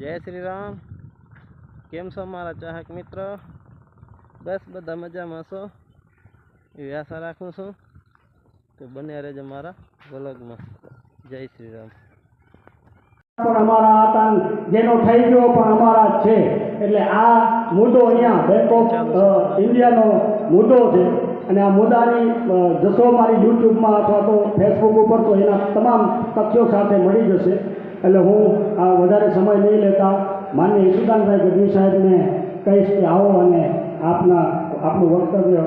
જય શ્રી રામ. કેમ છો મારા ચાહક મિત્ર? બસ બધા મજામાં છો? એવી આશા રાખું છું તો બને રહેજો મારા વલગમાં. જય શ્રી રામ. પણ અમારા હતા જેનો થઈ ગયો પણ અમારા જ છે. એટલે આ મુદ્દો અહીંયા બેંક ઓફ ઇન્ડિયાનો મુદ્દો છે. અને આ મુદ્દાની જશો મારી યુટ્યુબમાં અથવા તો ફેસબુક ઉપર તો એના તમામ તથ્યો સાથે મળી જશે. એટલે હું, આ વધારે સમય નહીં લેતા, માન્ય ઈશુદાનભાઈ ગઢવી સાહેબને કહીશ કે આવો અને આપના, આપનું વક્તવ્ય.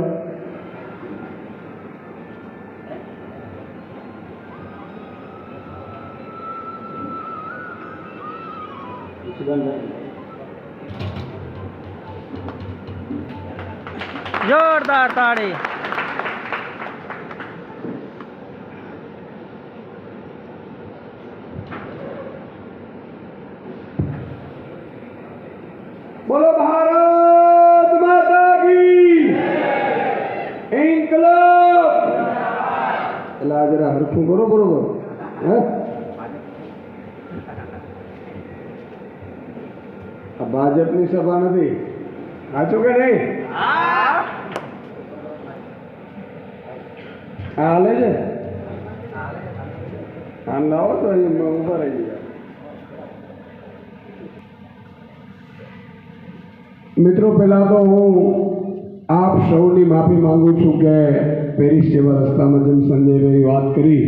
જોરદાર તાળી બોલો ભારત માતા કી ઇન્કલાબ એટલે આ જરા હરખું કરો બરોબર હે આ ભાજપની સભા નથી સાચું કે નહીં હા હાલે છે આમ લાવો તો અહીં ઊભા રહી ગયા મિત્રો પહેલાં તો હું આપ સૌની માફી માંગુ છું કે પેરિસ જેવા રસ્તામાં જેમ સંજયભાઈ વાત કરી.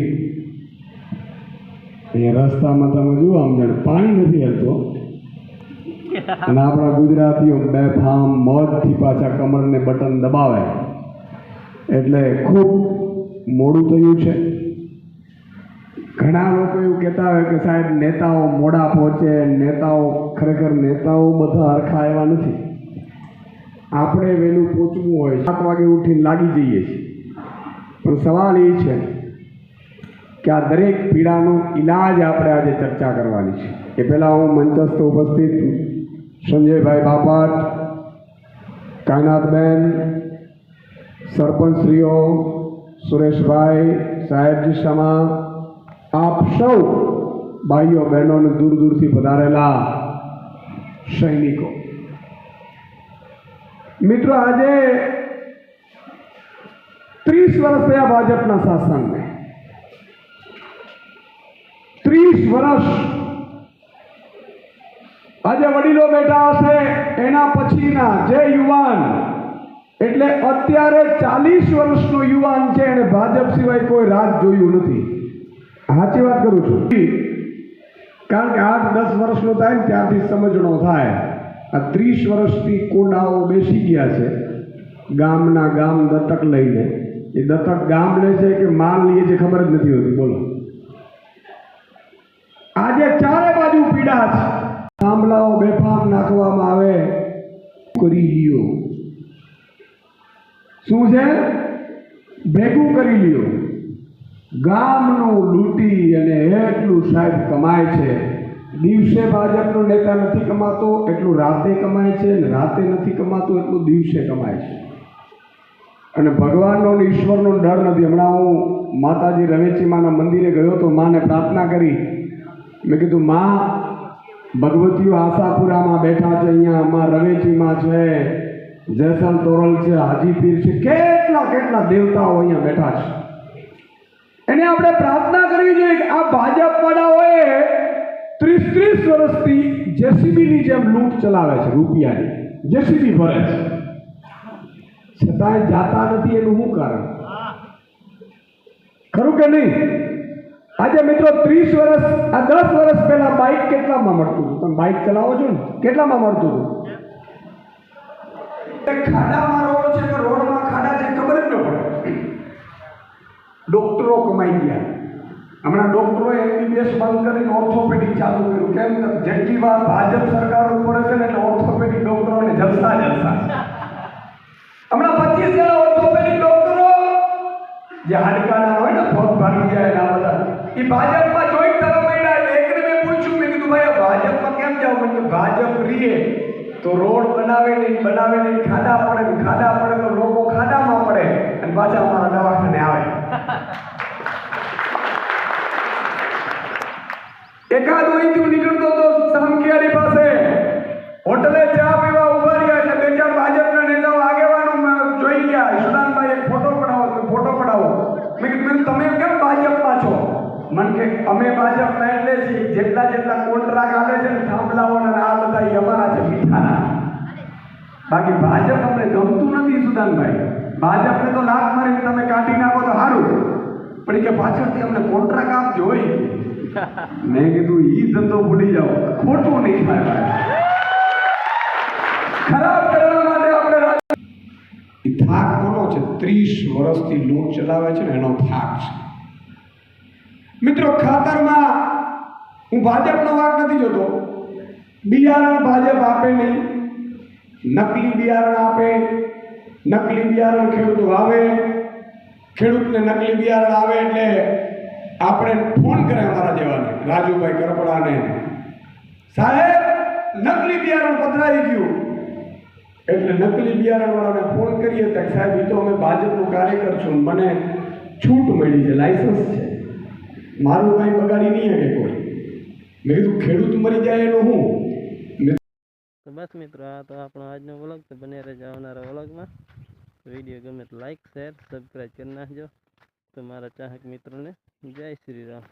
એ રસ્તામાં તમે જુઓ આમ જાણે પાણી નથી હલતો અને આપણા ગુજરાતીઓ બે ફામ મોજથી પાછા કમરને બટન દબાવે. એટલે ખૂબ મોડું થયું છે. ઘણા લોકો એવું કહેતા હોય કે સાહેબ, નેતાઓ મોડા પહોંચે, નેતાઓ ખરેખર નેતાઓ બધા હરખા એવા નથી. આપણે વહેલું પહોંચવું હોય, સાત વાગે ઉઠીને લાગી જઈએ છીએ. પણ સવાલ એ છે કે આ દરેક પીડાનો ઈલાજ આપણે આજે ચર્ચા કરવાની છે. એ પહેલાં હું મંચસ્થ ઉપસ્થિત સંજયભાઈ બાપટ કાયનાથબેન સરપંચશ્રીઓ, સુરેશભાઈ, સાહેબજી સમા, આપ સૌ ભાઈઓ બહેનોને દૂર દૂરથી પધારેલા સૈનિકો. મિત્રો, આજે ત્રીસ વર્ષ થયા ભાજપના શાસનને. ત્રીસ વર્ષ. આજે વડીલો બેઠા હશે, એના પછીના જે યુવાન, એટલે અત્યારે ચાલીસ વર્ષનો યુવાન છે, એને ભાજપ સિવાય કોઈ રાજ જોયું નથી. સાચી વાત કરું છું. કારણ કે આઠ, દસ વર્ષનો થાય ને ત્યારથી સમજણો થાય. આ ત્રીસ વર્ષથી કોડાઓ બેસી ગયા છે. ગામના ગામ દત્તક લઈને. એ દત્તક ગામ લે છે કે માલ લે છે ખબર જ નથી હોતી, બોલો. આજે ચારે બાજુ પીડા છે. થાંભલાઓ બેફામ નાખવામાં આવે. કરી લ્યો. શું છે? ભેગું કરી લ્યો. ગામનું લૂંટી અને એટલું સાહેબ કમાય છે. દિવસે ભાજપનો નેતા નથી કમાતો, એટલું રાતે કમાય છે રાતે નથી કમાતો, એટલું દિવસે કમાય છે. અને ભગવાનનો ઈશ્વરનો ડર નથી. હમણાં હું માતાજી રવેચીમાના મંદિરે ગયો તો માને પ્રાર્થના કરી. મેં કીધું, માં, ભગવતીઓ આશાપુરામાં બેઠા છે, અહીંયા માં રવેચીમાં છે જેસલ તોરલ છે હાજીપીર છે, કેટલા કેટલા દેવતાઓ અહીંયા બેઠા છે. એને આપણે પ્રાર્થના કરવી જોઈએ કે આ ભાજપ વાળાઓએ ત્રીસ ત્રીસ વર્ષથી જેસીબીની જેમ લૂંટ ચલાવે છે, રૂપિયાની. જેસીબી ભરે છે. છતાંય જાતા નથી એનું શું કારણ? ખરું કે નહીં? આજે મિત્રો ત્રીસ વર્ષ, આ દસ વર્ષ પહેલા બાઇક કેટલામાં મળતું હતું? તમે બાઇક ચલાવો છો ને? કેટલામાં મળતું હતું? ખાડામાં રોડ છે કે રોડમાં ખાડા છે, ખબર જ ન પડે. ડોક્ટરો કમાઈ ગયા. હમણાં ડોક્ટરો એમબીબીએસ બંધ કરીને ઓર્થોપેડિક ચાલુ કર્યું. કેમ? જેટલી વાર ભાજપ સરકાર ઉપર છે ને એટલે ઓર્થોપેડિક ડોક્ટરોને જલસા જલસા. જે હાડકાના હોય ને પગ ભાગી જાય ને બધા. એ ભાજપમાં જોઈન થવા માંડ્યા એકને મેં પૂછ્યું મેં કીધું ભાઈ ભાજપમાં કેમ જાવ મને ભાજપ રીએ. તો રોડ બનાવે નહીં બનાવે નહીં ખાડા પડે ને ખાડા પડે તો લોકો ખાડામાં પડે અને પાછા અમારા દવાખાને આવે. એકાદ હોય નીકળતો તો સામખિયારી પાસે હોટલે ચા પીવા ઊભા રહ્યા એટલે બે ચાર ભાજપના નેતાઓ આગેવાનો મ- જોઈ ગયા ઈશુદાનભાઈ એક ફોટો પડાવો તો ફોટો પડાવો મેં કીધું "બેન, તમે કેમ ભાજપમાં છો મન કે અમે ભાજપ એટલે છીએ જેટલા જેટલા કોન્ટ્રાક્ટ આવે છે ને થાંભલાઓના આ બધા અમારા છે મીઠાના. બાકી ભાજપ અમને ગમતું નથી સુદાનભાઈ. ભાજપને તો લાત મારીને તમે કાઢી નાખો તો સારું પણ કે પાછળથી અમને કોન્ટ્રાક્ટ આપજો હોય મેં કીધું, ઈ ધંધો ભૂલી જાઓ. ખોટું નહીં થાય ખરાબ કરવા માટે આપણે થાક કોનો છે? ત્રીસ વર્ષથી લૂંટ ચલાવે છે ને એનો થાક છે. મિત્રો, ખાતરમાં હું ભાજપનો વાક નથી જોતો. બિયારણ ભાજપ આપે નહીં. નકલી બિયારણ આપે. નકલી બિયારણ ખેડૂતો આવે ખેડૂતને નકલી બિયારણ આવે એટલે આપણે ફોન કરે અમારા જેવાને, રાજુભાઈ કરપડાને. સાહેબ, નકલી બિયારણ પધરાઈ ગયું. એટલે નકલી બિયારણવાળાને ફોન કરીએ તો સાહેબ એ તો અમે ભાજપનો કાર્યકર છું મને છૂટ મળી છે, લાયસન્સ છે. મારું કાંઈ બગાડી નહીં શકે કોઈ. મેં કીધું, ખેડૂત મરી જાય એનું હું? તો બસ મિત્રો, આ તો આપણો આજનો વ્લોગ તો બને રહેજો આવનારા વ્લોગમાં. વીડિયો ગમે તો લાઈક, શેર સબસ્ક્રાઈબ કરી નાખજો. તો મારા ચાહક મિત્રોને જય શ્રી રામ.